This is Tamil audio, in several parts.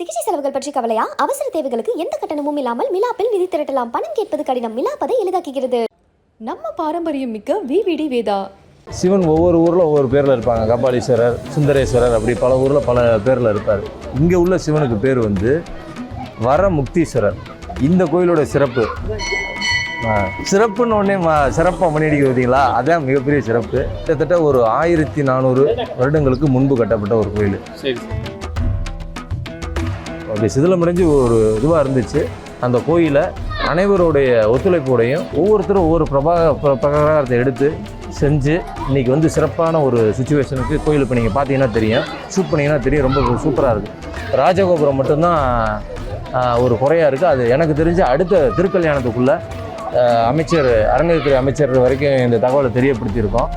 சிகிச்சை செலவுகள் பற்றி கவலையா? அவசர தேவைகளுக்கு எந்த கட்டணமும் இல்லாமல் மிலாப்பில் நிதி திரட்டலாம். பணம் கேட்பது கடினம். மிலாப்பதை எளிதாக்குகிறது. நம்ம பாரம்பரியம் மிக்க விவிடி வேதா. சிவன் ஒவ்வொரு ஊரில் ஒவ்வொரு பேரில் இருப்பாங்க. கபாலீஸ்வரர் சுந்தரேஸ்வரர் அப்படி பல ஊரில் பல பேரில் இருப்பார். இங்கே உள்ள சிவனுக்கு பேர் வந்து வர முக்தீஸ்வரர். இந்த கோயிலோட சிறப்பு. சிறப்புன்னு ஒன்றே சிறப்பாக பண்ணிடிக்க பார்த்தீங்களா அதான் மிகப்பெரிய சிறப்பு. கிட்டத்தட்ட ஒரு ஆயிரத்தி நானூறு வருடங்களுக்கு முன்பு கட்டப்பட்ட ஒரு கோயில். சரி. அப்படி சிதிலமடைஞ்சு ஒரு இதுவாக இருந்துச்சு. அந்த கோயிலை அனைவருடைய ஒத்துழைப்போடையும் ஒவ்வொருத்தரும் ஒவ்வொரு பிரபா பிரகாரத்தை எடுத்து செஞ்சு இன்றைக்கி வந்து சிறப்பான ஒரு சுச்சுவேஷனுக்கு கோயில் இப்போ நீங்கள் பார்த்தீங்கன்னா தெரியும். ஷூட் பண்ணிங்கன்னா தெரியும். ரொம்ப சூப்பராக இருக்குது ராஜகோபுரம் மட்டும்தான் ஒரு குறையாக இருக்குது அது எனக்கு தெரிஞ்சு அடுத்த திருக்கல்யாணத்துக்குள்ளே அமைச்சர் அரங்கத்துறை அமைச்சர் வரைக்கும் இந்த தகவலை தெரியப்படுத்தியிருக்கோம்.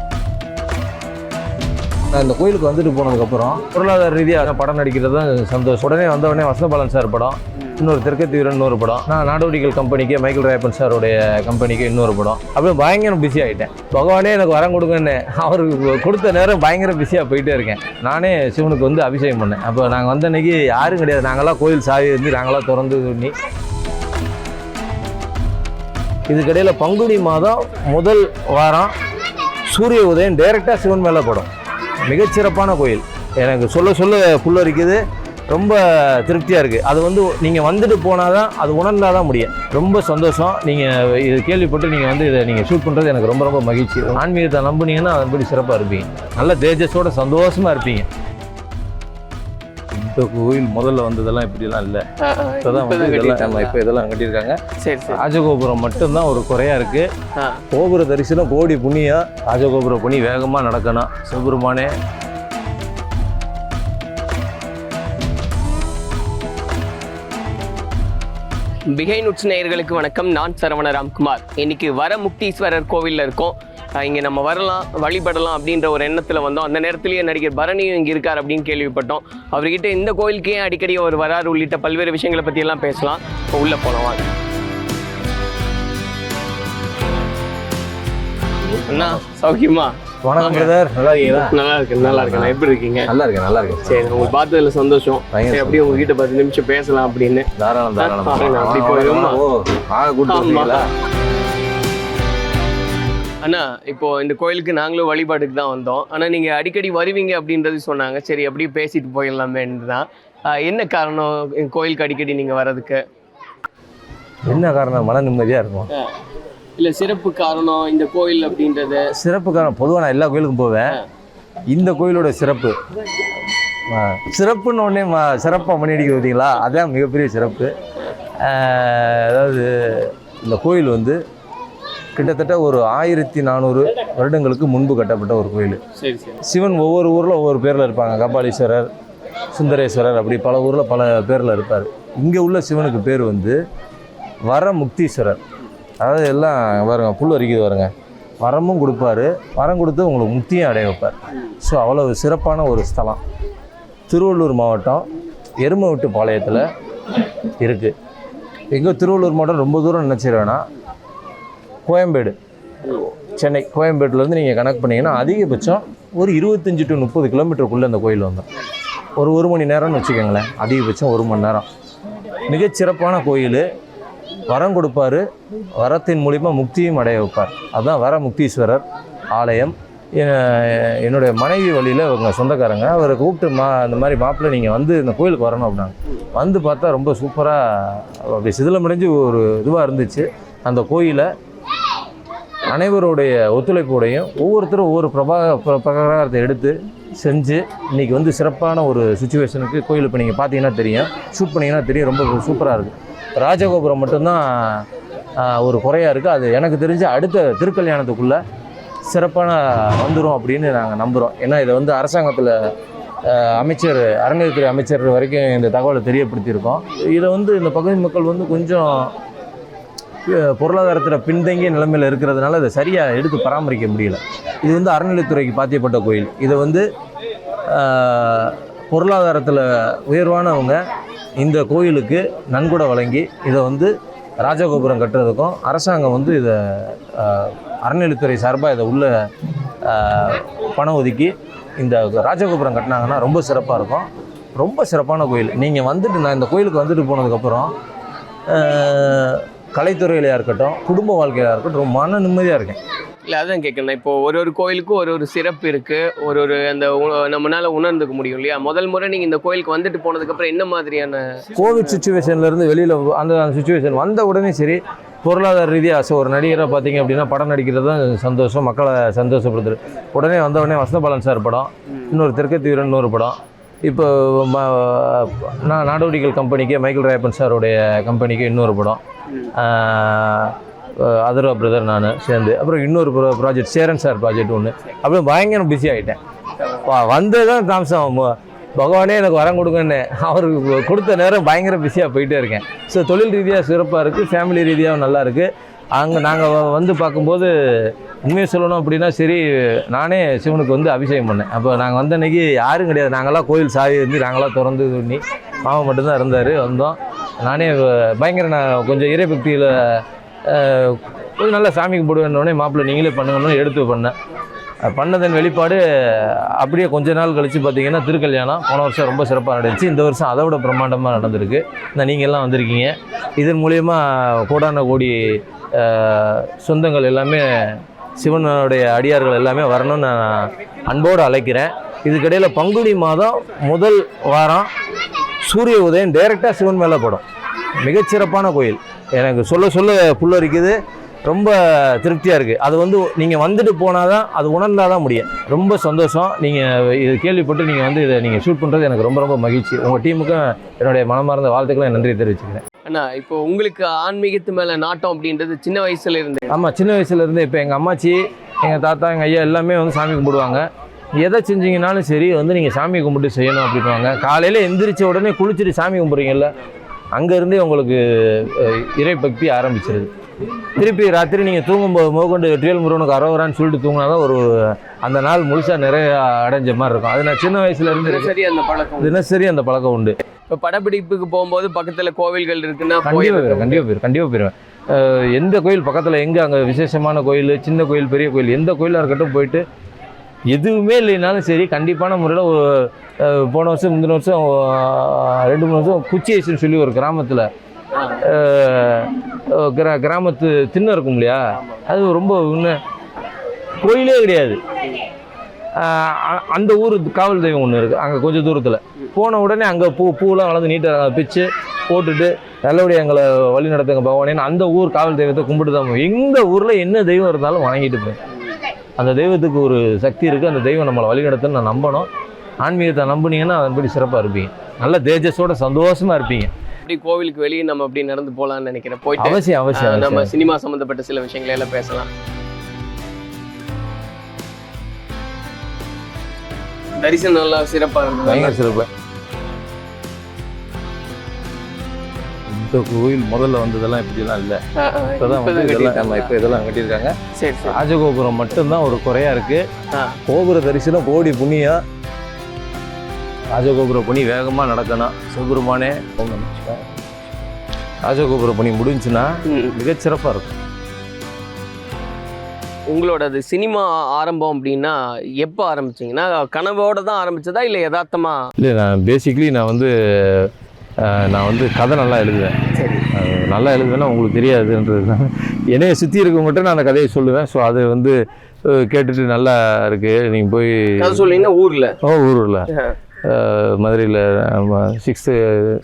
நான் இந்த கோயிலுக்கு வந்துட்டு போனதுக்கப்புறம் பொருளாதார ரீதியாக படம் நடிக்கிறது தான் சந்தோஷம். உடனே வந்தவொடனே உடனே வசந்தபாலன் சார் படம் இன்னொரு தெற்கத்தி வீரன் இன்னொரு படம். நான் நாடோடிகள் கம்பெனிக்கு மைக்கேல் ராயப்பன் சாருடைய கம்பெனிக்கு இன்னொரு படம். அப்படியே பயங்கர பிஸி ஆகிட்டேன் பகவானே எனக்கு வரம் கொடுங்கன்னு அவருக்கு கொடுத்த நேரம் பயங்கர பிஸியாக போயிட்டே இருக்கேன். நானே சிவனுக்கு வந்து அபிஷேகம் பண்ணேன். அப்போ நாங்கள் வந்த அன்னைக்கு யாரும் கிடையாது. நாங்களாம் கோயில் சாவி வந்து நாங்களாம் திறந்து பண்ணி இதுக்கிடையில் பங்குனி மாதம் முதல் வாரம் சூரிய உதயம் டைரெக்டாக சிவன் மேலே படும். மிகச்சிறப்பான கோயில். எனக்கு சொல்ல சொல்ல புல்லரிக்குது ரொம்ப திருப்தியாக இருக்குது அது வந்து நீங்கள் வந்துட்டு போனால் தான் அது உணர்ந்தால் தான் முடியும். ரொம்ப சந்தோஷம். நீங்கள் இது கேள்விப்பட்டு நீங்கள் வந்து இதை நீங்கள் ஷூட் பண்ணுறது எனக்கு ரொம்ப ரொம்ப மகிழ்ச்சி. ஆன்மீகத்தை நம்புனீங்கன்னா அதன்படி சிறப்பாக இருப்பீங்க. நல்ல தேஜஸோட சந்தோஷமாக இருப்பீங்க. இந்த கோயில் முதல்ல வந்ததெல்லாம் இப்படிலாம் இல்லை. இப்போ தான் வந்து இதெல்லாம் இப்போ இதெல்லாம் கட்டியிருக்காங்க. ராஜகோபுரம் மட்டும்தான் ஒரு குறையா இருக்கு. கோபுர தரிசனம் கோடி புண்ணியம். ராஜகோபுர பணி வேகமா நடக்கணும். சிவபெருமானே. பிஹைண்ட் உட்ஸ் நேயர்களுக்கு வணக்கம். நான் சரவண ராம்குமார். இன்னைக்கு வர முக்தீஸ்வரர் கோவிலில் இருக்கோம். இங்க நம்ம வரலாம் வழிபடலாம் அப்படின்ற ஒரு எண்ணத்தில் வந்தோம். அந்த நேரத்திலேயே நடிகர் பரணியும் இங்கே இருக்கார் அப்படின்னு கேள்விப்பட்டோம். அவர்கிட்ட இந்த கோயிலுக்கு அடிக்கடி அவர் வராரு? உள்ளிட்ட பல்வேறு விஷயங்களை பற்றி எல்லாம் பேசலாம். இப்போ உள்ள போகலாம் வாங்க. அண்ணா சௌக்கியமா? வணக்கம் பிரதர் நல்லா இருக்கீங்களா? நல்லா இருக்கு நல்லா இருக்கு நான் எப்படி இருக்கீங்க? நல்லா இருக்கேன் நல்லா இருக்கேன் சரி உங்களை பார்த்ததுல சந்தோஷம். சரி அப்படியே உங்ககிட்ட பத்து நிமிஷம் பேசலாம் அப்படின்னு. தாராளம் தாராளம். ஆ, அப்படி போயிடுமா? ஓ ஆக கூட்டு ஆமா. வந்தீங்களா? அண்ணா இப்போ இந்த கோயிலுக்கு நாங்களும் வழிபாட்டுக்கு தான் வந்தோம். ஆனா நீங்க அடிக்கடி வருவீங்க அப்படின்றது சொன்னாங்க. சரி அப்படியே பேசிட்டு போயிடலாமேன்னு தான் என்ன காரணம் இந்த கோயிலுக்கு அடிக்கடி நீங்க வர்றதுக்கு? என்ன காரணம்? மன நிம்மதியா இருக்கும்? இல்ல சிறப்பு காரணம் இந்த கோயில் அப்படின்றது. சிறப்பு காரணம் பொதுவாக நான் எல்லா கோயிலுக்கும் போவேன். இந்த கோயிலோட சிறப்பு. சிறப்புன்னு ஒன்றே சிறப்பாக பண்ணிடிக்க பார்த்தீங்களா? அதான் மிகப்பெரிய சிறப்பு. அதாவது இந்த கோயில் வந்து கிட்டத்தட்ட ஒரு ஆயிரத்தி நானூறு வருடங்களுக்கு முன்பு கட்டப்பட்ட ஒரு கோயில். சிவன் ஒவ்வொரு ஊரில் ஒவ்வொரு பேரில் இருப்பாங்க. கபாலீஸ்வரர் சுந்தரேஸ்வரர் அப்படி பல ஊரில் பல பேரில் இருப்பார். இங்கே உள்ள சிவனுக்கு பேர் வந்து வர முக்தீஸ்வரர் அதாவது எல்லாம் பாருங்க புல் அரிக்குது பாருங்க. வரமும் கொடுப்பாரு. வரம் கொடுத்து உங்களுக்கு முக்தியும் அடைய வைப்பார். ஸோ அவ்வளோ சிறப்பான ஒரு ஸ்தலம். திருவள்ளூர் மாவட்டம் எருமவிட்டு பாளையத்தில் இருக்குது எங்கே திருவள்ளூர் மாவட்டம் ரொம்ப தூரம் நினச்சிட வேணாம். கோயம்பேடு. சென்னை கோயம்பேட்டிலேருந்து நீங்கள் கனெக்ட் பண்ணிங்கன்னா அதிகபட்சம் ஒரு இருபத்தஞ்சி டு முப்பது கிலோமீட்டருக்குள்ளே அந்த கோயில் வந்தோம் ஒரு ஒரு மணி நேரம்னு வச்சுக்கோங்களேன். அதிகபட்சம் ஒரு மணி நேரம். மிகச்சிறப்பான கோயில். வரம் கொடுப்பாரு. வரத்தின் மூலிமா முக்தியும் அடைய வைப்பார். அதுதான் வர முக்தீஸ்வரர் ஆலயம். என்னுடைய மனைவி வழியில் இவங்க சொந்தக்காரங்க. அவரை கூப்பிட்டு மா இந்த மாதிரி மாப்பிள்ளை நீங்கள் வந்து இந்த கோயிலுக்கு வரணும் அப்படின்னாங்க. வந்து பார்த்தா ரொம்ப சூப்பராக அப்படி சிதிலமடைஞ்சு ஒரு இதுவாக இருந்துச்சு. அந்த கோயிலை அனைவருடைய ஒத்துழைப்போடையும் ஒவ்வொருத்தரும் ஒவ்வொரு பிரபா பிரகாரத்தை எடுத்து செஞ்சு இன்றைக்கி வந்து சிறப்பான ஒரு சுச்சுவேஷனுக்கு கோயில் இப்போ நீங்கள் பார்த்தீங்கன்னா தெரியும். ஷூட் பண்ணிங்கன்னா தெரியும். ரொம்ப சூப்பராக இருக்குது ராஜகோபுரம் மட்டும்தான் ஒரு குறையாக இருக்குது அது எனக்கு தெரிஞ்ச அடுத்த திருக்கல்யாணத்துக்குள்ளே சிறப்பான வந்துடும் அப்படின்னு நாங்கள் நம்புகிறோம் ஏன்னா இதை வந்து அரசாங்கத்தில் அமைச்சர் அறநிலையத்துறை அமைச்சர் வரைக்கும் இந்த தகவலை தெரியப்படுத்தியிருக்கோம். இதை வந்து இந்த பகுதி மக்கள் வந்து கொஞ்சம் பொருளாதாரத்தில் பின்தங்கிய நிலைமையில் இருக்கிறதுனால அதை சரியாக எடுத்து பராமரிக்க முடியல. இது வந்து அறநிலைத்துறைக்கு பாத்தியப்பட்ட கோயில். இதை வந்து பொருளாதாரத்தில் உயர்வானவங்க இந்த கோயிலுக்கு நன்கொடை வழங்கி இதை வந்து ராஜகோபுரம் கட்டுறதுக்கும் அரசாங்கம் வந்து இதை அறநிலைத்துறை சார்பாக இதை உள்ள பணம் ஒதுக்கி இந்த ராஜகோபுரம் கட்டினாங்கன்னா ரொம்ப சிறப்பாக இருக்கும். ரொம்ப சிறப்பான கோயில். நீங்கள் வந்துட்டு நான் இந்த கோயிலுக்கு வந்துட்டு போனதுக்கப்புறம் கலைத்துறையிலையாக இருக்கட்டும் குடும்ப வாழ்க்கையாக இருக்கட்டும் ரொம்ப மன நிம்மதியாக இருக்கேன். இல்லை அதான் கேட்கணும் இப்போ ஒரு ஒரு கோயிலுக்கும் ஒரு ஒரு சிறப்பு இருக்கு. ஒரு ஒரு அந்த நம்மனால உணர்ந்துக்க முடியும் இல்லையா? முதல் முறை நீங்க இந்த கோயிலுக்கு வந்துட்டு போனதுக்கு அப்புறம் என்ன மாதிரியான கோவிட் சுச்சுவேஷன்லேருந்து வெளியில் அந்த அந்த சுச்சுவேஷன் வந்த உடனே சரி பொருளாதார ரீதியாக ஸோ ஒரு நடிகராக பார்த்தீங்க அப்படின்னா படம் நடிக்கிறது தான் சந்தோஷம். மக்களை சந்தோஷப்படுத்துது. உடனே வந்த உடனே வசந்தபாலன் சார் படம் இன்னொரு தெற்கத்தி வீரன் இன்னொரு படம். இப்போ நான் நாடோடிகள் கம்பெனிக்கு மைக்கேல் ராயப்பன் சாருடைய கம்பெனிக்கு இன்னொரு படம். அதர்வா பிரதர் நான் சேர்ந்து அப்புறம் இன்னொரு ப்ராஜெக்ட் சேரன் சார் ப்ராஜெக்ட் ஒன்று அப்படியே பயங்கர பிஸி ஆகிட்டேன் வந்தது தான் தாமசம். பகவானே எனக்கு வரம் கொடுங்கன்னு. அவருக்கு கொடுத்த நேரம் பயங்கர பிஸியாக போயிட்டே இருக்கேன். ஸோ தொழில் ரீதியாக சிறப்பாக இருக்குது ஃபேமிலி ரீதியாகவும் நல்லா இருக்குது அங்கே நாங்கள் வந்து பார்க்கும்போது உண்மையை சொல்லணும் அப்படின்னா சரி நானே சிவனுக்கு வந்து அபிஷேகம் பண்ணேன். அப்போ நாங்கள் வந்த அன்னைக்கு யாரும் கிடையாது. நாங்களாம் கோயில் சாவி இருந்து நாங்களாம் திறந்து பண்ணி மாமா மட்டும்தான் இருந்தார் வந்தோம். நானே பயங்கர நான் கொஞ்சம் இறைபக்தியில் கொஞ்சம் நல்லா சாமி கும்பிடுவேன்னொடனே மாப்பிள்ளை நீங்களே பண்ணுங்கன்னு எடுத்து பண்ணேன். பண்ணதன் வெளிப்பாடு அப்படியே கொஞ்ச நாள் கழித்து பார்த்தீங்கன்னா திருக்கல்யாணம். போன வருஷம் ரொம்ப சிறப்பாக நடந்துச்சு. இந்த வருஷம் அதை விட பிரம்மாண்டமாக நடந்திருக்கு. இந்த நீங்கள்லாம் வந்திருக்கீங்க. இதன் மூலயமா கோடான கோடி சொந்தங்கள் எல்லாமே சிவனுடைய அடியார்கள் எல்லாமே வரணும்னு நான் அன்போடு அழைக்கிறேன். இதுக்கிடையில் பங்குனி மாதம் முதல் வாரம் சூரிய உதயம் டைரெக்டாக சிவன் மேலே படும். மிகச்சிறப்பான கோயில். எனக்கு சொல்ல சொல்ல புல்லரிக்குது ரொம்ப திருப்தியாக இருக்குது அது வந்து நீங்கள் வந்துட்டு போனால் தான் அது உணர்ந்தால் தான் முடியும். ரொம்ப சந்தோஷம். நீங்கள் இது கேள்விப்பட்டு நீங்கள் வந்து இதை நீங்கள் ஷூட் பண்ணுறது எனக்கு ரொம்ப ரொம்ப மகிழ்ச்சி. உங்கள் டீமுக்கும் என்னுடைய மனமார்ந்த வாழ்த்துக்களை நன்றி தெரிவிச்சுக்கிறேன். அண்ணா இப்போ உங்களுக்கு ஆன்மீகத்து மேல நாட்டம் அப்படின்றது சின்ன வயசுல இருந்து. ஆமாம் சின்ன வயசுலேருந்து இப்போ எங்கள் அம்மாச்சி எங்கள் தாத்தா எங்கள் ஐயா எல்லாமே வந்து சாமி கும்பிடுவாங்க. எதை செஞ்சீங்கனாலும் சரி வந்து நீங்கள் சாமி கும்பிட்டு செய்யணும் அப்படின்வாங்க காலையில் எந்திரிச்ச உடனே குளிச்சுட்டு சாமி கும்பிட்றீங்கல்ல அங்கேருந்தே உங்களுக்கு இறை பக்தி ஆரம்பிச்சிருது. திருப்பி ராத்திரி நீங்கள் தூங்கும்போது முதற்கொண்டு வெற்றிவேல் முருகனுக்கு அரோவரான்னு சொல்லிட்டு தூங்கினா தான் ஒரு அந்த நாள் முழுசாக நிறைய அடைஞ்ச மாதிரி இருக்கும். அது நான் சின்ன வயசுலேருந்து சரி அந்த பழக்கம் தினசரி அந்த பழக்கம் உண்டு. இப்போ படப்பிடிப்புக்கு போகும்போது பக்கத்துல கோவில்கள் இருக்குன்னா கண்டிப்பாக கண்டிப்பாக போயிடும் கண்டிப்பாக போயிடுவேன் எந்த கோயில் பக்கத்தில் எங்கே அங்கே விசேஷமான கோயில் சின்ன கோயில் பெரிய கோயில் எந்த கோயிலாக இருக்கட்டும் போயிட்டு எதுவுமே இல்லைனாலும் சரி கண்டிப்பான முறையில் ஒரு போன வருஷம் முந்தின வருஷம் ரெண்டு மூணு வருஷம் குச்சி ஐஸ்னு சொல்லி ஒரு கிராமத்தில் கிரா கிராமத்து திண்ணை இருக்கும் இல்லையா? அது ரொம்ப இன்னும் கோயிலே கிடையாது. அந்த ஊர் காவல் தெய்வம் ஒன்று இருக்குது அங்கே கொஞ்சம் தூரத்தில். போன உடனே அங்கே பூ பூலாம் வளர்ந்து நீட்டாக பிச்சு போட்டுட்டு நல்லபடியாக எங்களை வழி நடத்துங்க பகவானேன்னு அந்த ஊர் காவல் தெய்வத்தை கும்பிட்டு தான். எந்த ஊரில் என்ன தெய்வம் இருந்தாலும் வணங்கிட்டு போய் அந்த தெய்வத்துக்கு ஒரு சக்தி இருக்குது அந்த தெய்வம் நம்மளை வழி நடத்துன்னு நான் நம்பணும். ஆன்மீகத்தை நம்புனீங்கன்னா அதன்படி சிறப்பாக இருப்பீங்க. நல்ல தேஜஸோட சந்தோஷமாக இருப்பீங்க. அப்படி கோவிலுக்கு வெளியே நம்ம அப்படி நடந்து போலாம்னு நினைக்கிறேன்? போயிட்டு அவசியம் அவசியம் நம்ம சினிமா சம்பந்தப்பட்ட சில விஷயங்களை எல்லாம் பேசலாம். தரிசனம் நல்லா சிறப்பா இருந்தது. பயங்கர சிறப்பு. இந்த கோயில் முதல்ல வந்ததெல்லாம் இப்படிலாம் இல்லை. இப்போதான் வந்து இதெல்லாம் இப்போ இதெல்லாம் கட்டியிருக்காங்க. ராஜகோபுரம் மட்டும்தான் ஒரு குறையா இருக்கு. கோபுர தரிசனம் கோடி புண்ணியம் ராஜகோபுர பணி வேகமாக நடக்கணும். சிவபெருமானே. ராஜகோபுர பணி முடிஞ்சுன்னா. மிகச்சிறப்பாக இருக்கும். உங்களோட அது சினிமா ஆரம்பம் அப்படின்னா எப்போ ஆரம்பிச்சீங்கன்னா கனவோட தான் ஆரம்பிச்சதா இல்லை யதார்த்தமா? இல்லை நான் பேசிக்லி நான் வந்து நான் வந்து கதை நல்லா எழுதுவேன். நல்லா எழுதுவேன்னா உங்களுக்கு தெரியாதுன்றது என்னைய சுற்றி இருக்கவங்ககிட்ட நான் அந்த கதையை சொல்லுவேன். ஸோ அது வந்து கேட்டுட்டு நல்லா இருக்கு. நீங்கள் போய் சொல்லிங்கன்னா ஊர்ல. ஓ ஊரில். மதுரையில் சிக்ஸ்த்து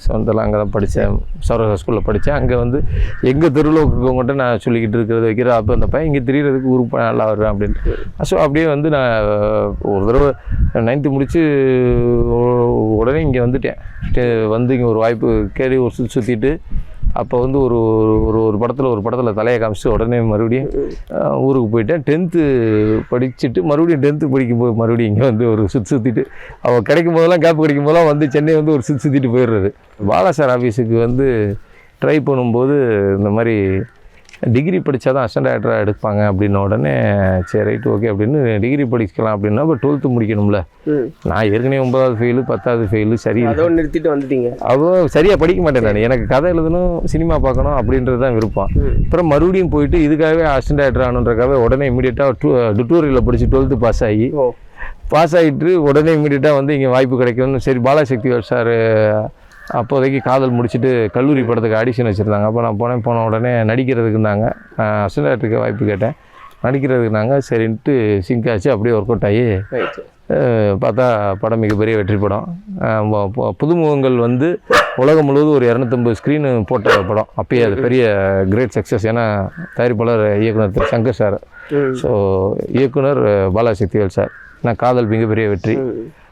செவன்த்தெல்லாம் அங்கே தான் படித்தேன். சௌரா ஸ்கூலில் படித்தேன். அங்கே வந்து எங்கள் தெருவில் இருக்கவங்ககிட்ட நான் சொல்லிக்கிட்டு இருக்கிறது வைக்கிற அப்போ அந்த பையன் இங்கே தெரியறதுக்கு ஊருக்கு போனால் நல்லா வருவேன் அப்படின்ட்டு ஸோ அப்படியே வந்து நான் ஒரு தடவை நைன்த்து முடித்து உடனே இங்கே வந்துட்டேன். வந்து இங்கே ஒரு வாய்ப்பு கேடி ஒரு சுற்றி சுற்றிட்டு அப்போ வந்து ஒரு ஒரு- ஒரு ஒரு படத்தில் ஒரு படத்தில் தலையை காமிச்சிட்டு உடனே மறுபடியும் ஊருக்கு போயிட்டேன். டென்த்து படிச்சுட்டு மறுபடியும் டென்த்து படிக்கும்போது மறுபடியும் இங்கே வந்து ஒரு சுற்றி சுற்றிட்டு அவள் கிடைக்கும் போதெல்லாம் கேப் கிடைக்கும் போதெல்லாம் வந்து சென்னை வந்து ஒரு சுற்றி சுற்றிட்டு போயிடுறது. பாலா சார் ஆஃபீஸுக்கு வந்து ட்ரை பண்ணும்போது இந்த மாதிரி டிகிரி படித்தா தான் அசிஸ்டன்ட் டேரக்டராக எடுப்பாங்க அப்படின்ன உடனே சரி ரைட் ஓகே அப்படின்னு டிகிரி படிக்கலாம் அப்படின்னா இப்போ டுவெல்த்து முடிக்கணும்ல. நான் ஏற்கனவே ஒன்பதாவது ஃபெயிலு பத்தாவது ஃபெயிலு சரி. அதோட நிறுத்திட்டு வந்துட்டீங்க. அவன் சரியாக படிக்க மாட்டேன் நான். எனக்கு கதை எழுதணும் சினிமா பார்க்கணும் அப்படின்றது தான் விருப்பம். அப்புறம் மறுபடியும் போயிட்டு இதுக்காகவே அசிஸ்டன்ட் டேரக்டர் ஆகணுன்றக்காகவே உடனே இமீடியட்டாக டூ டுட்டோரியலில் படித்து டுவெல்த்து பாஸ் ஆகி பாஸ் ஆகிட்டு உடனே இமீடியட்டாக வந்து இங்கே வாய்ப்பு கிடைக்கும்னு சரி பாலாசக்தி சார் அப்போதைக்கு காதல் முடிச்சுட்டு கல்லூரி படத்துக்கு ஆடிஷன் வச்சுருந்தாங்க. அப்போ நான் போனேன் போன உடனே நடிக்கிறதுக்குன்னாங்க அசிஸ்டன்ட் வாய்ப்பு கேட்டேன். நடிக்கிறதுக்குனாங்க சரின்ட்டு சிங்க் ஆச்சு. அப்படியே ஒர்க் அவுட் ஆகி பார்த்தா படம் மிகப்பெரிய வெற்றி படம். புதுமுகங்கள் வந்து உலகம் முழுவதும் ஒரு இரநூத்தம்பது ஸ்க்ரீனு போட்ட படம். அப்பயே அது பெரிய கிரேட் சக்ஸஸ் ஏன்னா தயாரிப்பாளர் இயக்குனர் திரு சங்கர் சார் ஸோ இயக்குனர் பாலாசக்திவேல் சார் நான் காதல் மிகப்பெரிய வெற்றி.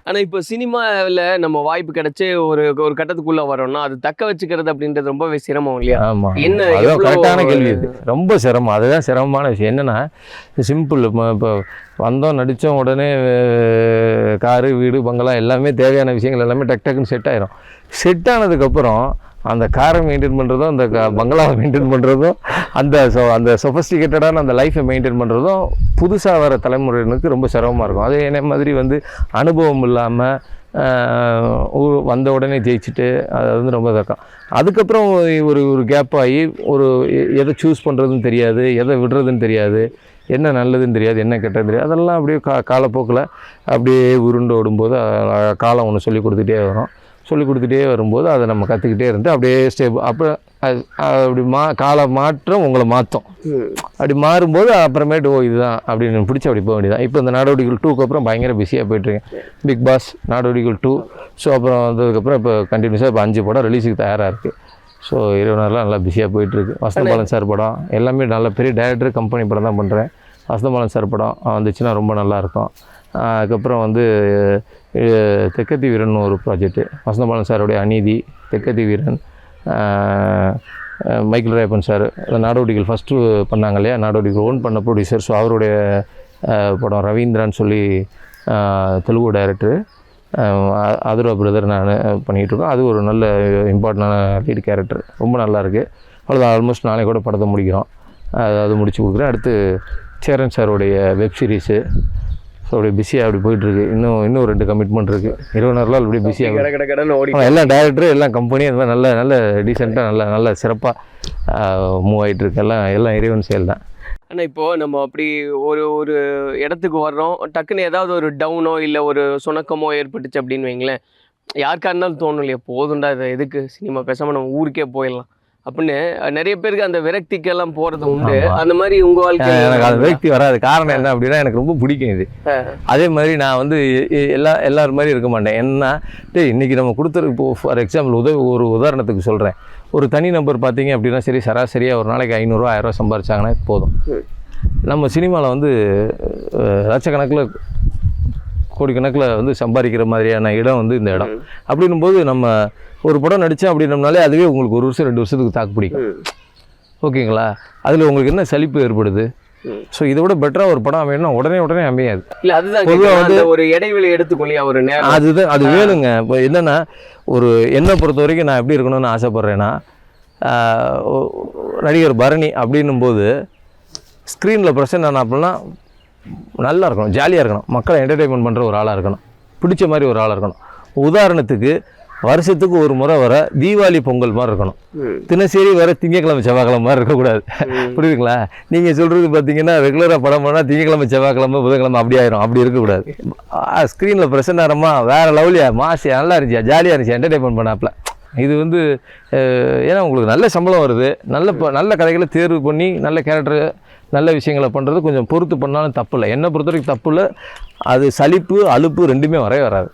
ஆனா இப்போ சினிமாவில் நம்ம வாய்ப்பு கிடைச்சு ஒரு ஒரு கட்டத்துக்குள்ள வரோம்னா அது தக்க வச்சுக்கிறது அப்படின்றது ரொம்பவே சிரமம் இல்லையா? ஆமாம் என்ன கரெக்டான கேள்வி இது. ரொம்ப சிரமம். அதுதான் சிரமமான விஷயம். என்னென்னா சிம்பிள் இப்போ வந்தோம் நடித்தோம் உடனே காரு வீடு பங்களா எல்லாமே தேவையான விஷயங்கள் எல்லாமே டக் டக்குன்னு செட் ஆயிரும். செட் ஆனதுக்கப்புறம் அந்த காரை மெயின்டைன் பண்ணுறதும் அந்த க- பங்களாவை மெயின்டைன் பண்ணுறதும் அந்த ஸோ அந்த சொஃபஸ்டிகேட்டடான அந்த லைஃப்பை மெயின்டைன் பண்ணுறதும் புதுசாக வர தலைமுறையினருக்கு ரொம்ப சிரமமாக இருக்கும். அதே என்ன மாதிரி வந்து அனுபவம் இல்லாமல் வந்த உடனே ஜெயிச்சுட்டு அது வந்து ரொம்ப தக்கம் அதுக்கப்புறம் ஒரு ஒரு கேப் ஆகி ஒரு எ- எதை சூஸ் பண்ணுறதுன்னு தெரியாது எதை விடுறதுன்னு தெரியாது என்ன நல்லதுன்னு தெரியாது என்ன கெட்டதுன்னு தெரியாது அதெல்லாம் அப்படியே கா காலப்போக்கில் அப்படியே உருண்டு ஓடும்போது காலம் ஒன்று சொல்லி கொடுத்துட்டே வரும். சொல்லி கொடுத்துட்டே வரும்போது அதை நம்ம கற்றுக்கிட்டே இருந்து அப்படியே ஸ்டேப் அப்போ அது அப்படி மா கால மாற்றம் உங்களை மாற்றும் அப்படி மாறும்போது அப்புறமேட்டு ஓ இதுதான் அப்படின்னு பிடிச்சி அப்படி போக வேண்டியதான் இப்போ இந்த நாடோடிகள் டூக்கு அப்புறம் பயங்கர பிஸியாக போயிட்டுருக்கேன் big boss Nadodigal two so அப்புறம் வந்ததுக்கப்புறம் இப்போ கண்டினியூஸாக இப்போ அஞ்சு படம் ரிலீஸுக்கு தயாராக இருக்குது ஸோ இருபது நல்லா பிஸியாக போயிட்டுருக்கு வசந்தபாலன் சார் படம் எல்லாமே நல்ல பெரிய டேரக்டர் கம்பெனி படம் தான் பண்ணுறேன் வசந்தபாலன் சார் படம் வந்துச்சுன்னா ரொம்ப நல்லாயிருக்கும் அதுக்கப்புறம் வந்து தெக்கத்தி வீரன் ஒரு ப்ராஜெக்ட்டு வசந்தபாலன் சாருடைய அநீதி தெக்கத்தி வீரன் Michael Rayappan sir. Nadodigal first பண்ணாங்க இல்லையா? நாடோடிகள் ஓன் பண்ண ப்ரொடியூசர் ஸோ அவருடைய படம் ரவீந்திரான்னு சொல்லி தெலுங்கு டைரக்டர் அதுரா பிரதர் நான் பண்ணிகிட்ருக்கோம் அது ஒரு நல்ல இம்பார்ட்டண்டான லீடு கேரக்டர் ரொம்ப நல்லா இருக்குது அவ்வளோதான் ஆல்மோஸ்ட் நாளை கூட படத்தை முடிக்கிறோம். அது அது முடித்து கொடுக்குறேன். அடுத்து சேரன் சாருடைய வெப் சீரிஸு ஸோ அப்படியே பிஸியாக அப்படி போயிட்டுருக்கு. இன்னும் இன்னும் ரெண்டு கமிட்மெண்ட் இருக்குது இருபது நாள் அப்படியே பிஸியாக கட கட கடன்னு ஓடி எல்லாம் டேரக்டர் எல்லாம் கம்பெனி அந்த மாதிரி நல்ல நல்ல டீசெண்டாக நல்ல நல்ல சிறப்பாக மூவ் ஆகிட்டு இருக்கு. எல்லாம் எல்லாம் இறைவன் செயல் தான் ஆனா இப்போ நம்ம அப்படி ஒரு ஒரு இடத்துக்கு வர்றோம். டக்குன்னு ஏதாவது ஒரு டவுனோ இல்லை ஒரு சுணக்கமோ ஏற்பட்டுச்சு அப்படின்னு வைங்களேன். யாருக்கா இருந்தாலும் தோணும் இல்லையா போதுண்டா இது எதுக்கு? சினிமா பேசாம நம்ம ஊருக்கே போயிடலாம். அப்படின்னு நிறைய பேருக்கு அந்த விரக்திக்கெல்லாம் போறது உண்டு. அந்த மாதிரி உங்க வாழ்க்கையில எனக்கு அது விரக்தி வராது. காரணம் என்ன அப்படின்னா எனக்கு ரொம்ப பிடிக்கும் இது. அதே மாதிரி நான் வந்து எல்லா எல்லாரும் மாதிரி இருக்க மாட்டேன். என்ன டேய் இன்னைக்கு நம்ம கொடுத்துரு இப்போ ஃபார் எக்ஸாம்பிள் உதவி ஒரு உதாரணத்துக்கு சொல்கிறேன் ஒரு தனி நம்பர் பார்த்தீங்க அப்படின்னா சரி சராசரியாக ஒரு நாளைக்கு ஐநூறுரூவா ஆயிரரூவா சம்பாரிச்சாங்கன்னா போதும். நம்ம சினிமாவில் வந்து லட்சக்கணக்கில் கோடிக்கணக்கில் வந்து சம்பாதிக்கிற மாதிரியான இடம் வந்து இந்த இடம். அப்படின்னும் போது நம்ம ஒரு படம் நடித்தோம் அப்படின்னம்னாலே அதுவே உங்களுக்கு ஒரு வருஷம் ரெண்டு வருஷத்துக்கு தாக்கு பிடிக்கும். ஓகேங்களா? அதில் உங்களுக்கு என்ன சலிப்பு ஏற்படுது. ஸோ இதை விட பெட்டராக ஒரு படம் அமையணும்னா உடனே உடனே அமையாது. இல்ல அதுதான் பொதுவா கேக்குறேன். வந்து- ஒரு இடைவெளி எடுத்துக்கொள்ளியா ஒரு நேரம். அதுதான் அது வேணுங்க. இப்போ என்னென்னா ஒரு என்னை பொறுத்த வரைக்கும் நான் எப்படி இருக்கணும்னு ஆசைப்பட்றேன்னா நடிகர் பரணி அப்படின்னும் போது ஸ்க்ரீனில் ப்ரெசென்ட் ஆன அப்படின்னா நல்லா இருக்கணும் ஜாலியாக இருக்கணும். மக்களை என்டர்டெயின்மெண்ட் பண்ணுற ஒரு ஆளாக இருக்கணும். பிடிச்ச மாதிரி ஒரு ஆளாக இருக்கணும். உதாரணத்துக்கு வருஷத்துக்கு ஒரு முறை வர தீபாவளி பொங்கல் மாதிரி இருக்கணும். தினசரி வர திங்கக்கிழமை செவ்வாய்க்கிழமை மாதிரி இருக்கக்கூடாது. புரியுதுங்களா? நீங்கள் சொல்கிறது பார்த்தீங்கன்னா ரெகுலராக படம் பண்ணால் திங்கக்கிழமை செவ்வாய்க்கிழமை புதன்கிழமை அப்படி ஆயிரும். அப்படி இருக்கக்கூடாது. ஸ்க்ரீனில் ப்ரெசென்ட் ஆகிறமா வேறு லவ்லியா மாசி நல்லா இருந்துச்சியா ஜாலியாக இருந்துச்சு என்டர்டைன்மெண்ட் பண்ணாப்புல. இது வந்து ஏன்னா உங்களுக்கு நல்ல சம்பளம் வருது. நல்ல ப- நல்ல கதைகளை தேர்வு பண்ணி நல்ல கேரக்டர் நல்ல விஷயங்களை பண்ணுறது கொஞ்சம் பொறுத்து பண்ணாலும் தப்பு இல்லை. என்னை பொறுத்த வரைக்கும் தப்பு இல்லை. அது சலிப்பு அலுப்பு ரெண்டுமே வரவே வராது.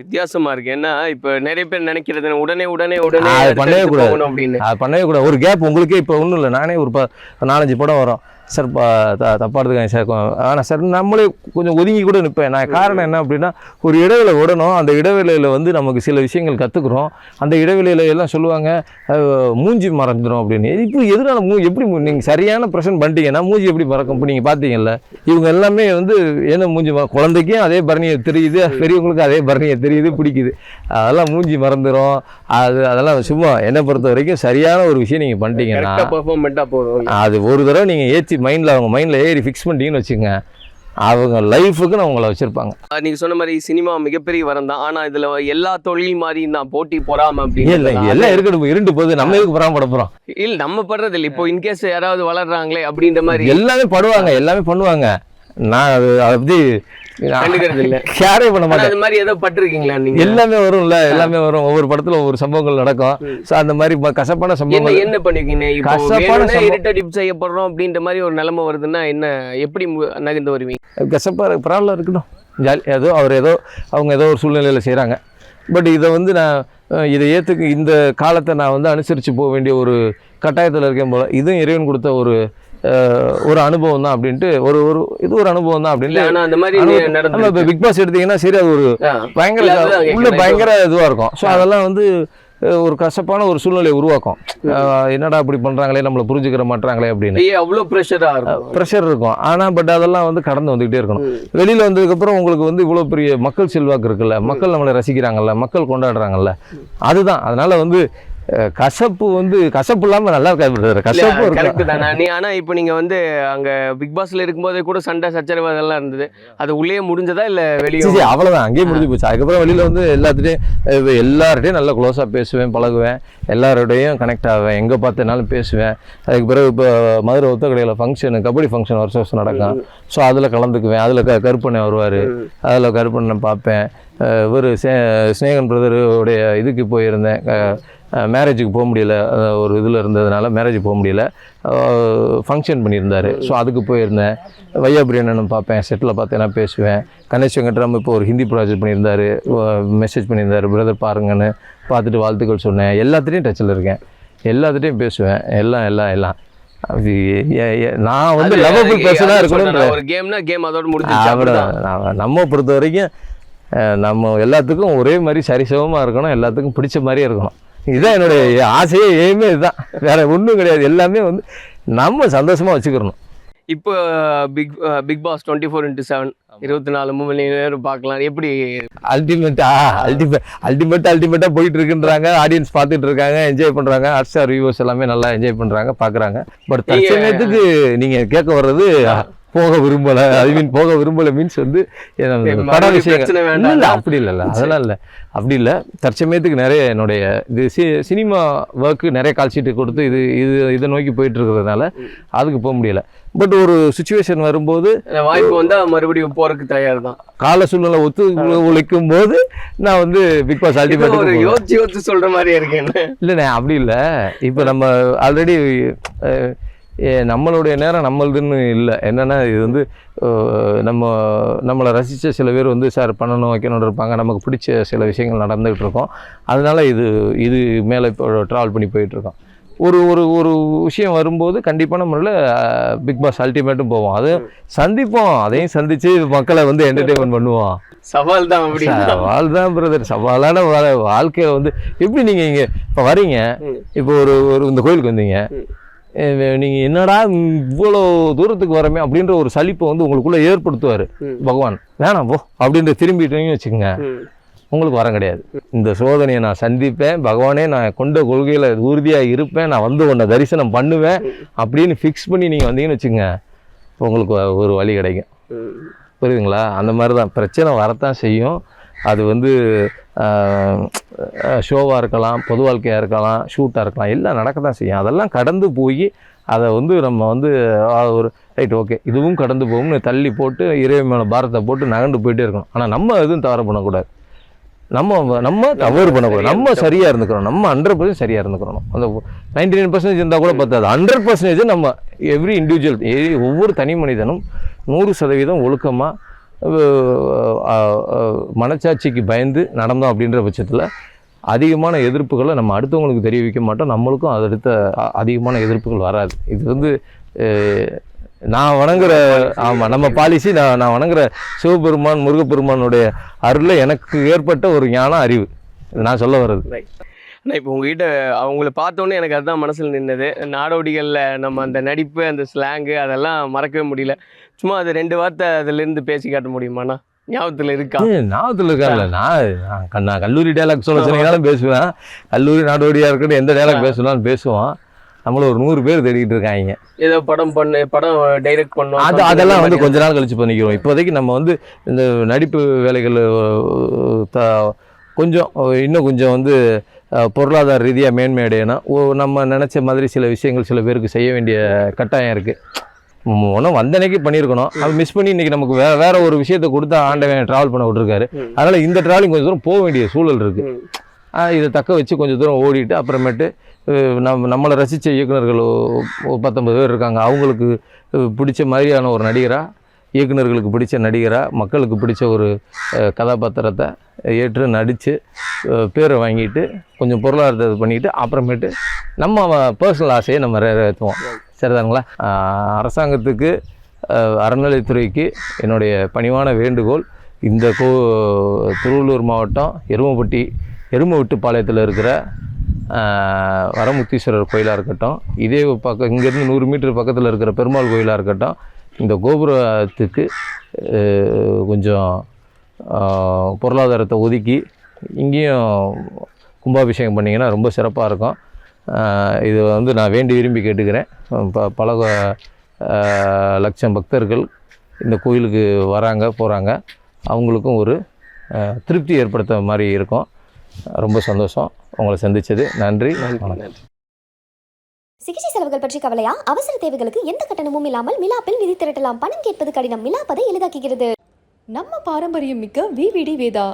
வித்தியாசமா இருக்கு. ஏன்னா இப்ப நிறைய பேர் நினைக்கிறது உடனே உடனே உடனே அது பண்ணவே கூடாது. அப்படின்னு. அது பண்ணவே கூடாது. ஒரு கேப் உங்களுக்கே இப்போ ஒன்றும் இல்லை. நானே ஒரு நாலஞ்சு படம் வரும். சார் தப்பாக எடுத்துக்காங்க சார். ஆனால் சார் நம்மளே கொஞ்சம் ஒதுங்கி கூட நிற்பேன் நான் காரணம் என்ன அப்படின்னா ஒரு இடைவேளை விடணும். அந்த இடைவேளையில் வந்து நமக்கு சில விஷயங்கள் கற்றுக்குறோம் அந்த இடைவேளையில் எல்லாம் சொல்லுவாங்க மூஞ்சி மறந்துடும் அப்படின்னு. இப்போ எதனால மூ எப்படி நீங்கள் சரியான ப்ரெசன்ட் பண்ணிட்டீங்கன்னா மூஞ்சி எப்படி மறக்கும்? இப்போ நீங்கள் பார்த்தீங்கல்ல இவங்க எல்லாமே வந்து என்ன மூஞ்சி மற குழந்தைக்கும் அதே பரணியை தெரியுது. பெரியவங்களுக்கும் அதே பரணியை தெரியுது பிடிக்குது. அதெல்லாம் மூஞ்சி மறந்துடும் அது அதெல்லாம் சும்மா என்னை பொறுத்த வரைக்கும் சரியான ஒரு விஷயம் நீங்கள் பண்ணிட்டீங்கன்னா கரெக்டா பெர்ஃபார்ம் பண்ணிட்டா போதும். அது ஒரு தடவை நீங்கள் ஏற்றி மைண்டில் அவங்க மைண்டில் ஏறி ஃபிக்ஸ் பண்ணிட்டீங்கன்னு வச்சுங்க அவங்க லைஃபுக்கு நான் உங்களை வச்சுருப்பாங்க. அஹ் நீங்க சொன்ன மாதிரி சினிமா மிகப்பெரிய வரம் தான். ஆனா இதுல எல்லா தொழில் மாதிரி தான் போட்டி பொறாம அப்படின்னு இல்லை எல்லாம் இருக்கட்டும். இருண்டு போகுது. நம்ம எதுக்கு பராம பட போகிறோம் இல்ல நம்ம படுறது இல்ல இப்போ இன்கேஸ் யாராவது வளர்றாங்களே அப்படின்ற மாதிரி. எல்லாமே படுவாங்க. எல்லாமே பண்ணுவாங்க. நான் அது அதை பற்றி கண்டுக்கிறது இல்ல. கேரே பண்ண மாட்டேன். அது மாதிரி ஏதோ பட்டிருக்கீங்களா நீங்க? எல்லாமே வரும்ல எல்லாமே வரும். ஒவ்வொரு படத்துல ஒவ்வொரு சம்பவங்கள் நடக்கும். ஸோ அந்த மாதிரி கசப்பான சம்பவங்கள் என்ன பண்ணிருக்கீங்க? கசப்பான சம்பவம். இருட்டடிப்பு செய்யப்படுறோம் அப்படின்ற மாதிரி ஒரு நிலைமை வருதுன்னா என்ன? எப்படி நகர்ந்து வருவீங்க? கசப்பாக பரவாயில்ல இருக்கட்டும். ஜாலி ஏதோ அவர் ஏதோ அவங்க ஏதோ ஒரு சூழ்நிலையில் செய்கிறாங்க பட் இதை வந்து நான் இதை ஏற்றுக்கு இந்த காலத்தை நான் வந்து அனுசரித்து போக வேண்டிய ஒரு கட்டாயத்தில் இருக்கேன் போல. இதுவும் இறைவன் கொடுத்த ஒரு ஒரு அனுபவம் தான் அப்படின்ட்டு ஒரு ஒரு இது ஒரு அனுபவம் தான் அப்படின்ட்டு அந்த மாதிரி பிக் பாஸ் எடுத்தீங்கன்னா சரி அது ஒரு. பயங்கர உள்ள. பயங்கர இதுவாக இருக்கும். ஸோ அதெல்லாம் வந்து ஒரு கசப்பான ஒரு சூழ்நிலையை உருவாக்கும். என்னடா இப்படி பண்ணுறாங்களே நம்மளை புரிஞ்சுக்கிற மாட்டாங்களே அப்படின்னு. ஐயே, அவ்வளவு ப்ரெஷரா இருக்கும். ப்ரெஷர் இருக்கும். ஆனால் பட் அதெல்லாம் வந்து கடந்து வந்துக்கிட்டே இருக்கணும். வெளியில் வந்ததுக்கப்புறம் உங்களுக்கு வந்து இவ்வளோ பெரிய மக்கள் செல்வாக்கு இருக்குல்ல? மக்கள் நம்மளை ரசிக்கிறாங்கல்ல? மக்கள் கொண்டாடுறாங்கல்ல? அதுதான். அதனால வந்து கசப்பு வந்து கசப்பு இல்லாமல் நல்லா இருக்காது. கசப்பு கரெக்ட் தானே. நீ ஆனா இப்போ நீங்க வந்து அங்க பிக் பாஸ்ல இருக்கும்போதே கூட சண்டை சச்சரவு அதெல்லாம் இருந்தது. அது உள்ளே முடிஞ்சதா இல்ல வெளியே அவ்வளோதான் அங்கேயே முடிஞ்சு போச்சு. அதுக்கப்புறம் வெளியில் வந்து எல்லாத்துட்டையும் அஹ், எல்லார்கிட்டையும் நல்லா க்ளோஸாக பேசுவேன் பழகுவேன். எல்லாரோடையும் கனெக்ட் ஆவேன். எங்கே பார்த்தனாலும் பேசுவேன். அதுக்கு பிறகு இப்போ மதுரை ஒத்தக்கடையில் ஃபங்க்ஷனு கபடி ஃபங்க்ஷன் வருஷம் வருஷம் நடக்கும். ஸோ அதில் கலந்துக்குவேன். அதில் க கருப்பண்ணை வருவார். அதில் கருப்பண்ணை பார்ப்பேன். இவர் ஸ்னேகன் பிரதருடைய இதுக்கு போயிருந்தேன். மேரேஜுக்கு போக முடியல. ஒரு இதில் இருந்ததுனால மேரேஜுக்கு போக முடியல. ஃபங்க்ஷன் பண்ணியிருந்தார். ஸோ அதுக்கு போயிருந்தேன். வையாபுரி அண்ணனும் பார்ப்பேன். செட்டில் பார்த்தேன்னா பேசுவேன். கணேஷ் வெங்கட்ராம் இப்போ ஒரு ஹிந்தி ப்ராஜெக்ட் பண்ணியிருந்தாரு. மெசேஜ் பண்ணியிருந்தாரு. பிரதர் பாருங்கன்னு பார்த்துட்டு வாழ்த்துக்கள் சொன்னேன். எல்லாத்துலேயும் டச்சில் இருக்கேன். எல்லாத்துட்டையும் பேசுவேன். எல்லாம் எல்லாம் எல்லாம். நான் வந்து லவபிள் பர்சனாக சொன்னேன், இருக்கணும்ன்ற ஒரு கேம்னா கேம் அதோட. நான் நம்ம பொறுத்த வரைக்கும் நம்ம எல்லாத்துக்கும் ஒரே மாதிரி சரிசமமாக இருக்கணும் எல்லாத்துக்கும் பிடிச்ச மாதிரியே இருக்கணும். இதுதான் என்னுடைய ஆசையே எய்மே இதுதான். வேற ஒன்றும் கிடையாது. எல்லாமே வந்து நம்ம சந்தோஷமாக வச்சுக்கிறணும். இப்போ big big boss twenty four into seven இருபத்தி நாலு மணி நேரம் பார்க்கலாம். எப்படி? அல்டிமேட்டா அல்டிமேட் அல்டிமேட் அல்டிமேட்டாக போயிட்டு இருக்குன்றாங்க ஆடியன்ஸ் பார்த்துட்டு இருக்காங்க என்ஜாய் பண்ணுறாங்க ஹாட் ஸ்டார் வியூவர்ஸ் எல்லாமே நல்லா என்ஜாய் பண்ணுறாங்க பார்க்குறாங்க பட் தற்சமயத்துக்கு நீங்கள் கேட்க வர்றது போக விரும்பலை ஐ மீன் போக விரும்பலை மீன்ஸ் வந்து என்ன, பட மறுபடியும் விஷயங்கள். பிரச்சனை இல்ல, அப்படி இல்லைல்ல அதெல்லாம் இல்லை. அப்படி இல்லை. தற்சமயத்துக்கு நிறைய என்னுடைய இது சி சினிமா ஒர்க்கு நிறைய கால் ஷீட்டு கொடுத்து இது இது இதை நோக்கி போயிட்டு இருக்கிறதுனால அதுக்கு போக முடியல. பட் ஒரு சுச்சுவேஷன் வரும்போது வாய்ப்பு வந்தா மறுபடியும் போறதுக்கு தயார் தான் கால சூழ்நிலை ஒத்து உழைக்கும் போது நான் வந்து பிக் பாஸ் அல்டிமேட் யோசிச்சு யோசிச்சு சொல்ற மாதிரியே இருக்கு என்ன இல்லைண்ணே அப்படி இல்லை. இப்போ நம்ம ஆல்ரெடி நம்மளுடைய நேரம் நம்மளுதுன்னு இல்லை. என்னென்னா இது வந்து நம்ம நம்மளை ரசித்த சில பேர் வந்து சார் பண்ணணும் வைக்கணும்னு இருப்பாங்க. நமக்கு பிடிச்ச சில விஷயங்கள் நடந்துகிட்டு இருக்கோம். அதனால இது இது மேலே இப்போ ட்ராவல் பண்ணி போயிட்டுருக்கோம். ஒரு ஒரு ஒரு விஷயம் வரும்போது கண்டிப்பான முறையில் பிக் பாஸ் அல்டிமேட்டும் போவோம். அது சந்திப்போம். அதையும் சந்தித்து மக்களை வந்து என்டர்டெயின்மெண்ட் பண்ணுவோம். சவால் தான் அப்படின்னு. சவால் தான் பிரதர் சவாலான வாழ்க்கையில வந்து எப்படி நீங்க இங்க இப்போ வரீங்க. இப்போ ஒரு ஒரு இந்த கோயிலுக்கு வந்தீங்க. அஹ் நீங்க என்னடா இவ்வளோ தூரத்துக்கு வரமே அப்படின்ற ஒரு சலிப்பை வந்து உங்களுக்குள்ள ஏற்படுத்துவார். பகவான். வேணாம் போ அப்படின்ற திரும்பிட்டீங்கன்னு வச்சுக்கோங்க. உங்களுக்கு வரம் கிடையாது. இந்த சோதனையை நான் சந்திப்பேன். பகவானே நான் கொண்ட கொள்கையில் உறுதியாக இருப்பேன். நான் வந்து உன்னை தரிசனம் பண்ணுவேன் அப்படின்னு ஃபிக்ஸ் பண்ணி நீங்கள் வந்தீங்கன்னு வச்சுக்கோங்க உங்களுக்கு ஒரு வழி கிடைக்கும். புரியுதுங்களா? அந்த மாதிரி தான் பிரச்சனை வரத்தான் செய்யும். அது வந்து ஷோவாக இருக்கலாம் பொது வாழ்க்கையாக இருக்கலாம் ஷூட்டாக இருக்கலாம் எல்லாம் நடக்க தான் செய்யும். அதெல்லாம் கடந்து போய் அதை வந்து நம்ம வந்து ஒரு ரைட் ஓகே இதுவும் கடந்து போகும்னு தள்ளி போட்டு இறைவன் மேலே பாரத்தை போட்டு நகர்ந்து போயிட்டே இருக்கணும். ஆனால் நம்ம எதுவும் தவறு பண்ணக்கூடாது. நம்ம நம்ம தவறு பண்ணக்கூடாது. நம்ம சரியாக இருந்துக்கிறோம் நம்ம ஹண்ட்ரட் பர்சன்ட் சரியாக இருந்துக்கிறோம் அந்த நைன்டி நைன் பர்சன்டேஜ் இருந்தால் கூட பத்தாது. ஹண்ட்ரட் பர்சன்டேஜ் நம்ம எவ்ரி இண்டிவிஜுவல் ஒவ்வொரு தனி மனிதனும் நூறு சதவீதம் ஒழுக்கமாக மனச்சாட்சிக்கு பயந்து நடந்தோம் அப்படின்ற பட்சத்தில் அதிகமான எதிர்ப்புகளை நம்ம அடுத்தவங்களுக்கு தெரிவிக்க மாட்டோம். நம்மளுக்கும் அடுத்த அதிகமான எதிர்ப்புகள் வராது. இது வந்து நான் வணங்குற ஆமாம் நம்ம பாலிசி நான் நான் வணங்குற சிவபெருமான் முருகப்பெருமானுடைய அருளில் எனக்கு ஏற்பட்ட ஒரு ஞானம் அறிவு. நான் சொல்ல வர்றது. ஆனால் இப்போ உங்ககிட்ட அவங்கள பார்த்தோன்னே எனக்கு அதுதான் மனசில் நின்னது. நாடோடிகளில் நம்ம அந்த நடிப்பு அந்த ஸ்லாங்கு அதெல்லாம் மறக்கவே முடியல. சும்மா அது ரெண்டு வார்த்தை அதுலேருந்து பேசி காட்ட முடியுமாண்ணா? ஞாபகத்தில் இருக்கா? ஞாபகத்தில் இருக்காங்கல்ல நான் நான் கல்லூரி டைலாக் சொல்ல சொன்னீங்கனாலும் பேசுவேன். கல்லூரி நாடோடியாக இருக்கட்டும் எந்த டைலாக் பேசணும்னாலும் பேசுவோம். நம்மள ஒரு நூறு பேர் தேடிட்டு இருக்காங்க. ஏதோ படம் பண்ணு படம் டைரக்ட் பண்ணோம் அது அதெல்லாம் வந்து கொஞ்ச நாள் கழிச்சு பண்ணிக்கிறோம். இப்போதைக்கு நம்ம வந்து இந்த நடிப்பு வேலைகள் த- கொஞ்சம் இன்னும் கொஞ்சம் வந்து பொருளாதார ரீதியாக மேன்மை அடையணும். நம்ம நினச்ச மாதிரி சில விஷயங்கள் சில பேருக்கு செய்ய வேண்டிய கட்டாயம் இருக்குது ஒன்றும் வந்தனைக்கு பண்ணியிருக்கணும் அது மிஸ் பண்ணி இன்னைக்கு நமக்கு வேற வேற ஒரு விஷயத்தை கொடுத்து ஆண்டவன் ட்ராவல் பண்ண விட்டுருக்காரு. ம். அதனால இந்த ட்ராவலிங் கொஞ்சம் தூரம் போக வேண்டிய சூழல் இருக்கு. ம். ஆஹ் இதை தக்க வச்சு கொஞ்சம் தூரம் ஓடிட்டு அப்புறமேட்டு நம்ம நம்மளை ரசித்த ஒரு பத்தொன்பது பேர் இருக்காங்க. அவங்களுக்கு பிடிச்ச மாதிரியான ஒரு நடிகராக இயக்குனர்களுக்கு பிடிச்ச நடிகராக மக்களுக்கு பிடிச்ச ஒரு கதாபாத்திரத்தை ஏற்று நடித்து பேரை வாங்கிட்டு கொஞ்சம் பொருளாதாரத்தை இது பண்ணிட்டு அப்புறமேட்டு நம்ம பர்சனல் ஆசையை நம்ம நிறைவேற்றுவோம். சரிதானுங்களா? அரசாங்கத்துக்கு அறநிலைத்துறைக்கு என்னுடைய பணிவான வேண்டுகோள் இந்த கோ திருவள்ளூர் மாவட்டம் எருமப்பட்டி எருமவிட்டுப்பாளையத்தில் இருக்கிற வரமுத்தீஸ்வரர் கோயிலாக இருக்கட்டும் இதே பக்கம் இங்கேருந்து நூறு மீட்டர் பக்கத்தில் இருக்கிற பெருமாள் கோயிலாக இருக்கட்டும் இந்த கோபுரத்துக்கு கொஞ்சம் பொருளாதாரத்தை ஒதுக்கி இங்கேயும் கும்பாபிஷேகம் பண்ணிங்கன்னா ரொம்ப சிறப்பாக இருக்கும். இது வந்து நான் வேண்டி விரும்பி கேட்டுக்கிறேன். ப பல லட்சம் பக்தர்கள் இந்த கோயிலுக்கு வராங்க போகிறாங்க அவங்களுக்கும் ஒரு திருப்தி ஏற்படுத்த மாதிரி இருக்கும். ரொம்ப சந்தோஷம் உங்களை சந்தித்தது நன்றி வணக்கம். நன்றி. சிகிச்சை செலவுகள் பற்றி கவலையா? அவசர தேவைகளுக்கு எந்த கட்டணமும் இல்லாமல் மிலாப்பில் நிதி திரட்டலாம். பணம் கேட்பது கடினம். மிலாப்பதை எளிதாக்குகிறது. நம்ம பாரம்பரியம் மிக்க விவிடி வேதா.